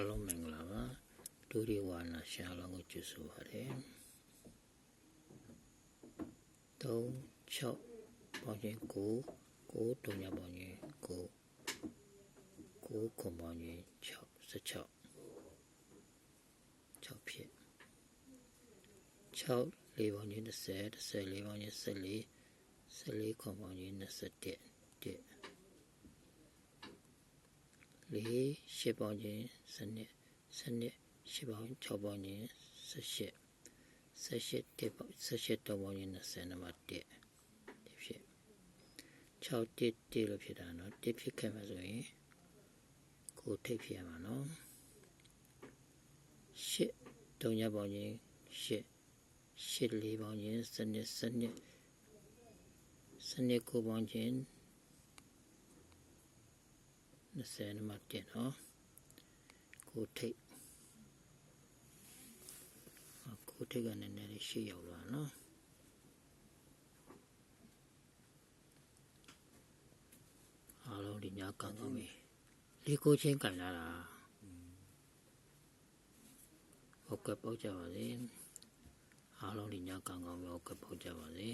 အားလုံးမင်္ဂလာပါဒုတိယဝါနာရှာလုံးကိုကျေးဇူးပါတယ်3 6ပေါင်းချင်း9 9တုံညာပေါင်းချင်း9 9ခွန်ပေါင်းချင်း6 16 6ဖြစ်6လေးပေါင်းချင်း30 30လေးပေါင်းချင်း14 14ခွန်ပေါင်းချင်း21 1 လေးရှစ်ပေါင်းချင်းစနစ်စနစ်ရှစ်ပေါင်း6ပေါင်းချင်း18 18တစ်ပေါင်း18တော့ပေါင်းချင်း20နံပါတ်1ဒီဖြစ်6တစ်တစ်လို့ဖြစ်တာနော်တစ်ဖြစ်ခဲ့မှာဆိုရင်ကိုထိတ်ဖြစ်ရမှာနော်8တုံးရပေါင်းချင်း8 8လေးပေါင်းချင်းစနစ်စနစ်စနစ်ကိုပေါင်းချင်း 20နံပါတ်1နော်ကိုထိတ်ကိုထိတ်ကနည်းနည်းလေးရှေ့ရောက်လာနော်အားလုံးဒီညကန်ကောင်းပြီလေးကိုချင်းကန်လာတာဟုတ်ကဲ့ပေါ့ကြပါစေအားလုံးဒီညကန်ကောင်းပြီဟုတ်ကဲ့ပေါ့ကြပါစေ